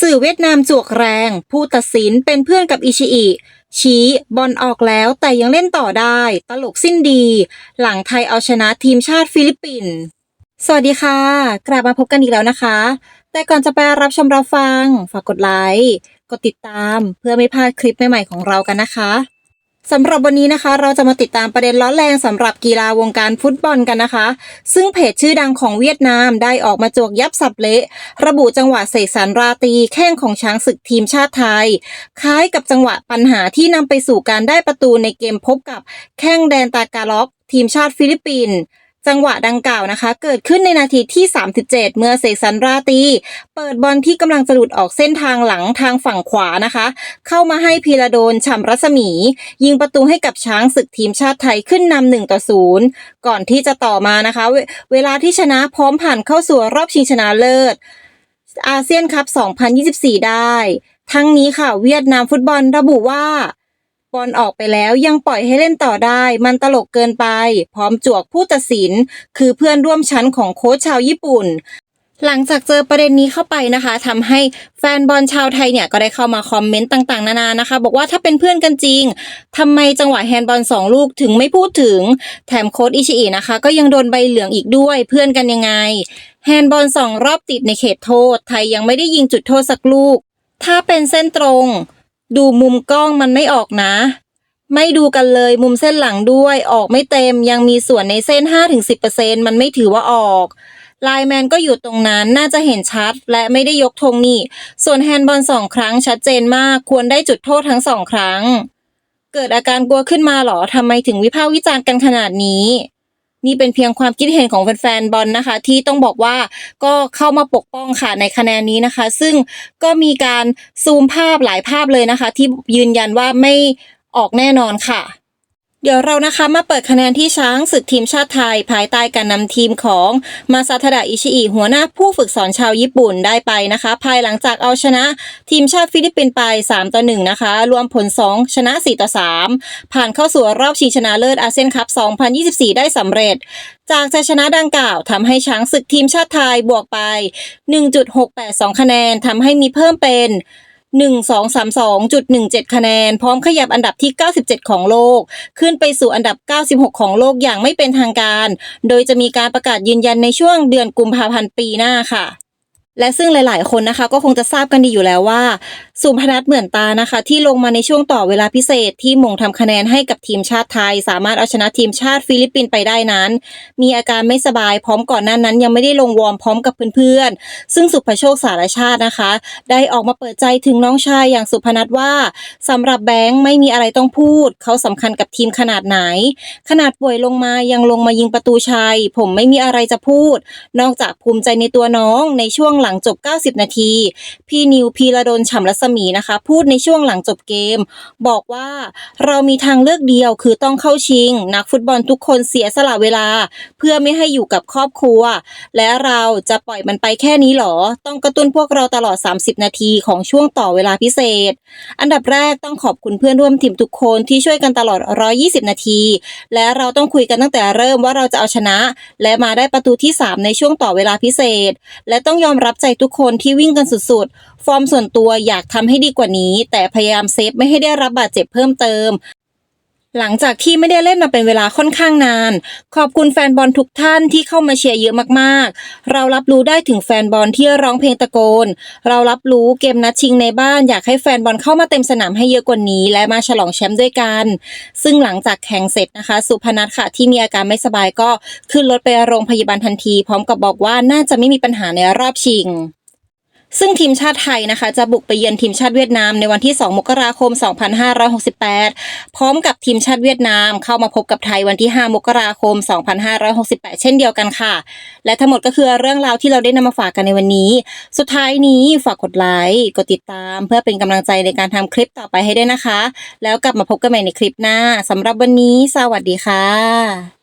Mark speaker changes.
Speaker 1: สื่อเวียดนามจวกแรง ผู้ตัดสินเป็นเพื่อนกับอิชิอิชี้บอลออกแล้วแต่ยังเล่นต่อได้ ตลกสิ้นดี หลังไทยเอาชนะทีมชาติฟิลิปปินส์สวัสดีค่ะ กลับมาพบกันอีกแล้วนะคะ แต่ก่อนจะไปรับชมรับฟัง ฝากกดไลค์ กดติดตาม เพื่อไม่พลาดคลิปใหม่ๆของเรากันนะคะ สำหรับวันนี้นะคะ เราจะมาติดตามประเด็นร้อนแรงสำหรับกีฬาวงการฟุตบอลกันนะคะ ซึ่งเพจชื่อดังของเวียดนามได้ออกมาจวกยับสับเละ ระบุจังหวะเสกสรรราตีแข้งของช้างศึกทีมชาติไทย คล้ายกับจังหวะปัญหาที่นำไปสู่การได้ประตูในเกมพบกับแข้งแดนตากาล็อก ทีมชาติฟิลิปปินส์ จังหวะดังกล่าวนะคะ เกิดขึ้นในนาทีที่ 37 เมื่อเสกสรรราตี เปิดบอลที่กำลังจะหลุดออกเส้นทางหลังทางฝั่งขวานะคะ เข้ามาให้พีระโดนฉ่ำรัศมี ยิงประตูให้กับช้างศึกทีมชาติไทยขึ้นนำหนึ่งต่อศูนย์ก่อนที่จะต่อมานะคะเวเวลาที่ชนะพร้อมผ่านเข้าสู่รอบชิงชนะเลิศ อาเซียนคัพ 2024 ได้ ทั้งนี้ค่ะเวียดนามฟุตบอลระบุว่า บอลออกไปแล้วยังปล่อยให้เล่นต่อได้ มันตลกเกินไป พร้อมจวกผู้ตัดสิน คือเพื่อนร่วมชั้นของโค้ชชาวญี่ปุ่นหลังจากเจอประเด็นนี้เข้าไปนะคะทำให้แฟนบอลชาวไทยเนี่ยก็ได้เข้ามาคอมเมนต์ต่างๆ นานานะคะ บอกว่าถ้าเป็นเพื่อนกันจริงทำไมจังหวะแฮนด์บอลสองลูกถึงไม่พูดถึง แถมโค้ชอิชิอินะคะ ก็ยังโดนใบเหลืองอีกด้วยเพื่อนกันยังไง แฮนด์บอลสองรอบติดในเขตโทษ ไทยยังไม่ได้ยิงจุดโทษสักลูก ถ้าเป็นเส้นตรง ดูมุมกล้องมันไม่ออกนะ ไม่ดูกันเลยมุมเส้นหลังด้วย ออกไม่เต็มยังมีส่วนในเส้น 5-10%มันไม่ถือว่าออกไลน์แมนก็อยู่ตรงนั้นน่าจะเห็นชัด และไม่ได้ยกธงนี่ ส่วนแฮนด์บอลสองครั้งชัดเจนมาก ควรได้จุดโทษทั้งสองครั้ง เกิดอาการกลัวขึ้นมาหรอทำไมถึงวิพากษ์วิจารณ์กันขนาดนี้ นี่เป็นเพียงความคิดเห็นของแฟนๆบอลนะคะ ที่ต้องบอกว่าก็เข้ามาปกป้องค่ะในคะแนนนี้นะคะ ซึ่งก็มีการซูมภาพหลายภาพเลยนะคะ ที่ยืนยันว่าไม่ออกแน่นอนค่ะ เดี๋ยวเรานะคะมาเปิดคะแนนที่ช้างศึกทีมชาติไทย ภายใต้การนำทีมของมาซาทดะอิชิอิหัวหน้าผู้ฝึกสอนชาวญี่ปุ่นได้ไปนะคะ ภายหลังจากเอาชนะทีมชาติฟิลิปปินส์ไป 3 ต่อ 1 นะคะ รวมผล 2 ชนะ 4 ต่อ 3 ผ่านเข้าสู่รอบชิงชนะเลิศอาเซียนคัพ 2024 ได้สำเร็จ จากชัยชนะดังกล่าวทำให้ช้างศึกทีมชาติไทยบวกไป 1.682 คะแนนทำให้มีเพิ่มเป็น 1232.17 คะแนน พร้อมขยับอันดับที่ 97 ของโลก ขึ้นไปสู่อันดับ 96 ของโลกอย่างไม่เป็นทางการ โดยจะมีการประกาศยืนยันในช่วงเดือนกุมภาพันธ์ปีหน้าค่ะ และซึ่งหลาย ๆ คนนะคะ ก็คงจะทราบกันดีอยู่แล้วว่า สุพนัทเหมือนตานะคะ ที่ลงมาในช่วงต่อเวลาพิเศษที่มงทำคะแนนให้กับทีมชาติไทย สามารถเอาชนะทีมชาติฟิลิปปินส์ไปได้นั้น มีอาการไม่สบายพร้อมก่อนหน้านั้น ยังไม่ได้ลงวอร์มพร้อมกับเพื่อนๆ ซึ่งสุภโชคสารชาตินะคะ ได้ออกมาเปิดใจถึงน้องชายอย่างสุพนัทว่าสำหรับแบงค์ไม่มีอะไรต้องพูด เขาสำคัญกับทีมขนาดไหน ขนาดป่วยลงมายังลงมายิงประตูชัย ผมไม่มีอะไรจะพูด นอกจากภูมิใจในตัวน้องในช่วงหลังจบ 90 นาที พี่นิวพีระดลฉ่ำรัศมีนะคะ พูดในช่วงหลังจบเกม บอกว่าเรามีทางเลือกเดียวคือต้องเข้าชิง นักฟุตบอลทุกคนเสียสละเวลา เพื่อไม่ให้อยู่กับครอบครัว และเราจะปล่อยมันไปแค่นี้หรอ ต้องกระตุ้นพวกเราตลอด 30 นาทีของช่วงต่อเวลาพิเศษ อันดับแรกต้องขอบคุณเพื่อนร่วมทีมทุกคนที่ช่วยกันตลอด 120 นาที และเราต้องคุยกันตั้งแต่เริ่มว่าเราจะเอาชนะ และมาได้ประตูที่ 3 ในช่วงต่อเวลาพิเศษ และต้องยอมรับใจทุกคนที่วิ่งกันสุดๆ ฟอร์มส่วนตัวอยากทำให้ดีกว่านี้ แต่พยายามเซฟไม่ให้ได้รับบาดเจ็บเพิ่มเติม หลังจากที่ไม่ได้เล่นมาเป็นเวลาค่อนข้างนาน ขอบคุณแฟนบอลทุกท่านที่เข้ามาเชียร์เยอะมากๆ เรารับรู้ได้ถึงแฟนบอลที่ร้องเพลงตะโกน เรารับรู้เกมนัดชิงในบ้านอยากให้แฟนบอลเข้ามาเต็มสนามให้เยอะกว่านี้ และมาฉลองแชมป์ด้วยกัน ซึ่งหลังจากแข่งเสร็จนะคะ สุพนัทค่ะที่มีอาการไม่สบายก็ขึ้นรถไปโรงพยาบาลทันที พร้อมกับบอกว่าน่าจะไม่มีปัญหาในรอบชิง ซึ่งทีมชาติไทยนะคะ จะบุกไปเยือนทีมชาติเวียดนามในวันที่ 2 มกราคม 2568 พร้อมกับทีมชาติเวียดนามเข้ามาพบกับไทยวันที่ 5 มกราคม 2568 เช่นเดียวกันค่ะ และทั้งหมดก็คือเรื่องราวที่เราได้นำมาฝากกันในวันนี้ สุดท้ายนี้ฝากกดไลค์กดติดตาม เพื่อเป็นกำลังใจในการทำคลิปต่อไปให้ด้วยนะคะ แล้วกลับมาพบกันใหม่ในคลิปหน้าสำหรับวันนี้ สวัสดีค่ะ